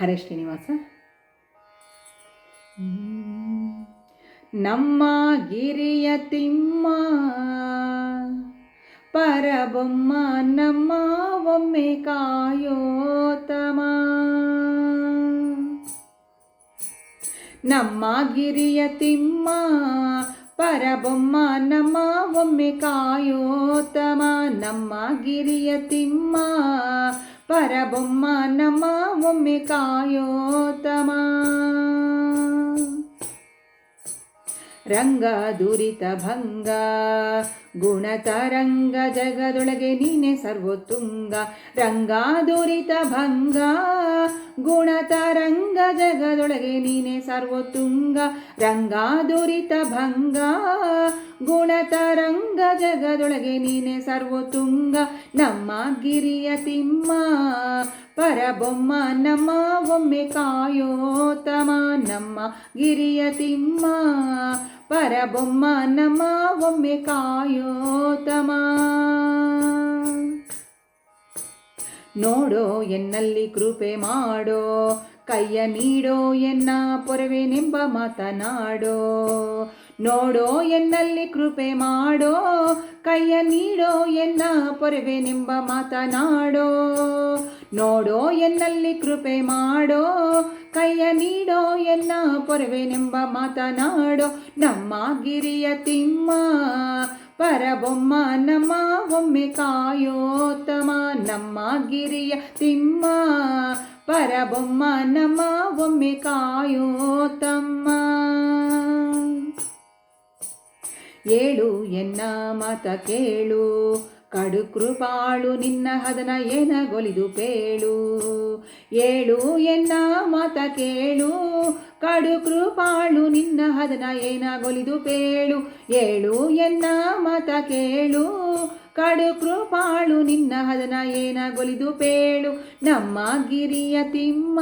ಹರೇ ಶ್ರೀನಿವಾಸ. ನಮ್ಮ ಗಿರಿಯ ತಿಮ್ಮ, ಪರಬೊಮ್ಮ, ನಮ್ಮ ಒಮ್ಮೆ ನಮ್ಮ ಗಿರಿಯ ತಿಮ್ಮ, ಪರಬೊಮ್ಮ, ನಮ್ಮ ಒಮ್ಮೆ ನಮ್ಮ ಗಿರಿಯ ತಿಮ್ಮ, ಪರಬೊಮ್ಮ, ನಮ್ಮ ಒಮ್ಮೆ ಕಾಯೋತಮ ರಂಗ ದುರಿತ ಭಂಗ ಗುಣತರಂಗ ಜಗದೊಳಗೆ ನೀನೆ ಸರ್ವೋತ್ತುಂಗ. ರಂಗ ದುರಿತ ಭಂಗ ಗುಣತರಂಗ ಜಗದೊಳಗೆ ನೀನೆ ಸರ್ವೋತ್ತುಂಗ ರಂಗ ದುರಿತ ಭಂಗ. ಗುಣತರಂಗ ಜಗದೊಳಗೆ ನೀನೆ ಸರ್ವೋತ್ತುಂಗ, ನಮ್ಮ ಗಿರಿಯ ತಿಮ್ಮ. ಪರಬೊಮ್ಮ ನಮ್ಮ, ಒಮ್ಮೆ ಕಾಯೋತಮ ನಮ್ಮ ಗಿರಿಯ ತಿಮ್ಮ. ಪರಬೊಮ್ಮ ನಮ್ಮ, ಒಮ್ಮೆ ಕಾಯೋತಮ ನೋಡೋ ಎನ್ನಲ್ಲಿ ಕೃಪೆ ಮಾಡೋ ಕೈಯ ನೀಡೋ ಎನ್ನ ಪೊರವೆನೆಂಬ ಮಾತನಾಡೋ. ನೋಡೋ ಎನ್ನಲ್ಲಿ ಕೃಪೆ ಮಾಡೋ. ಕೈಯ ನೀಡೋ ಎನ್ನ ಪೊರವೆನೆಂಬ ಮಾತನಾಡೋ. ನೋಡೋ ಎನ್ನಲ್ಲಿ ಕೃಪೆ ಮಾಡೋ. ಕೈಯ ನೀಡೋ ಎನ್ನ ಪೊರವೆನೆಂಬ ಮಾತನಾಡೋ. ನಮ್ಮ ಗಿರಿಯ ತಿಮ್ಮ, ಪರಬೊಮ್ಮ ನಮ್ಮ ಒಮ್ಮೆ ಕಾಯೋತ್ತಮ. ನಮ್ಮ ಗಿರಿಯ ತಿಮ್ಮ ಪರಬೊಮ್ಮ ನಮ್ಮ ಒಮ್ಮೆ ಕಾಯೋತಮ್ಮ ಏಳು ಎನ್ನ ಮಾತ ಕೇಳು ಕಡು ಕೃಪಾಳು ನಿನ್ನ ಹದನ ಏನಗೊಲಿದು ಪೇಳು ಏಳು ಎನ್ನ ಮಾತ ಕೇಳು? ಕಡು ಕೃಪಾಳು ನಿನ್ನ ಹದನ ಏನಗೊಲಿದು ಪೇಳು ಏಳು ಎನ್ನ ಮಾತ ಕೇಳು? ಕಡು ಕೃಪಾಳು ನಿನ್ನ ಹದನ ಏನಗೊಲಿದು ಪೇಳು ನಮ್ಮ ಗಿರಿಯ ತಿಮ್ಮ,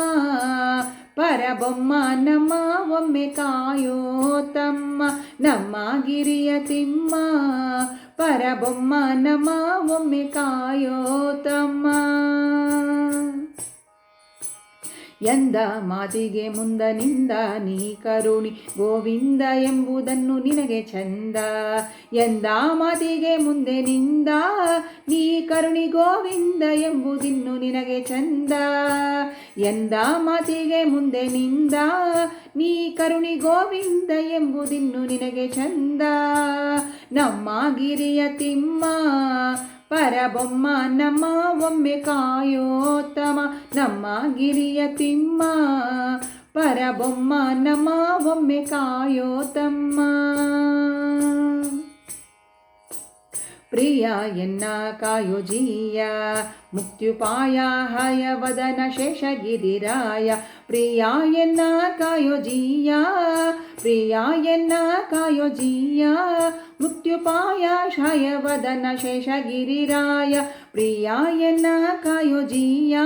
ಪರಬೊಮ್ಮ ನಮ್ಮ ಒಮ್ಮೆ ಕಾಯೋ ತಮ್ಮ ನಮ್ಮ ಗಿರಿಯ ತಿಮ್ಮ ಪರಬೊಮ್ಮ ನಮ್ಮ ಒಮ್ಮೆ ಕಾಯೋ ಎಂದ ಮಾತಿಗೆ ಮುಂದನಿಂದ ನೀ ಕರುಣಿ ಗೋವಿಂದ ಎಂಬುದನ್ನು ನಿನಗೆ ಚಂದ. ಎಂದ ಮಾತಿಗೆ ಮುಂದೆ ನಿಂದ ನೀ ಕರುಣಿ ಗೋವಿಂದ ಎಂಬುದಿನ್ನು ನಿನಗೆ ಚಂದ. ಎಂದ ಮಾತಿಗೆ ಮುಂದೆ ನಿಂದ ನೀ ಕರುಣಿ ಗೋವಿಂದ ಎಂಬುದಿನ್ನು ನಿನಗೆ ಚಂದ. ನಮ್ಮ ಗಿರಿಯ ತಿಮ್ಮ ಪರಬೊಮ್ಮ ನಮ್ಮ ಒಮ್ಮೆ ಕಾಯೋತಮ ನಮ್ಮ ಗಿರಿಯ ತಿಮ್ಮ. ಪರಬೊಮ್ಮ ನಮ್ಮ ಒಮ್ಮೆ ಕಾಯೋತಮ್ಮ ಪ್ರಿಯ, ಎನ್ನ ಕಾಯೋಜಿಯ ಮುಕ್ತ್ಯುಪಾಯ ಹಯವದನ ಶೇಷಗಿರಿರಾಯ. ಪ್ರಿಯ ಎನ್ನ ಕಾಯೋಜಿಯ ಪ್ರಿಯ ಎನ್ನ ಕಾಯೋಜಿಯ ಮುಕ್ತ್ಯುಪಾಯ ಶಯವದನ ಶೇಷಗಿರಿರಾಯ ಪ್ರಿಯ ಎನ್ನ ಕಾಯೋಜಿಯ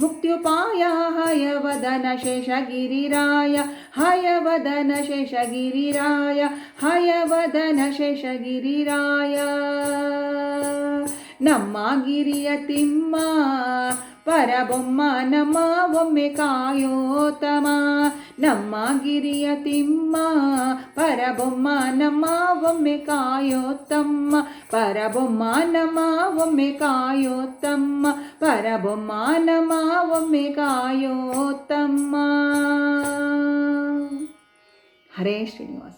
ಮುಕ್ತ್ಯುಪಾಯ ಹಯವದನ ಶೇಷಗಿರಿರಾಯ ಹಯವದನ ಶೇಷಗಿರಿರಾಯ ಹಯವದನ ಶೇಷಗಿರಿರಾಯ ನಮ್ಮ ಗಿರಿಯ ತಿಮ್ಮ ಪರಬೊಮ್ಮ ನಮ್ಮ ಒಮ್ಮೆ ಕಾಯೋತಮ ನಮ್ಮ ಗಿರಿಯ ತಿಮ್ಮ ಪರಬೊಮ್ಮ ನಮ್ಮ ಒಮ್ಮೆ ಕಾಯೋತಮ್ಮ ಪರಬೊಮ್ಮ ನಮ್ಮ ಒಮ್ಮೆ ಕಾಯೋತಮ್ಮ ಪರಬೊಮ್ಮ ನಮ್ಮ ಒಮ್ಮೆ ಕಾಯೋತಮ್ಮ ಹರೇ ಶ್ರೀನಿವಾಸ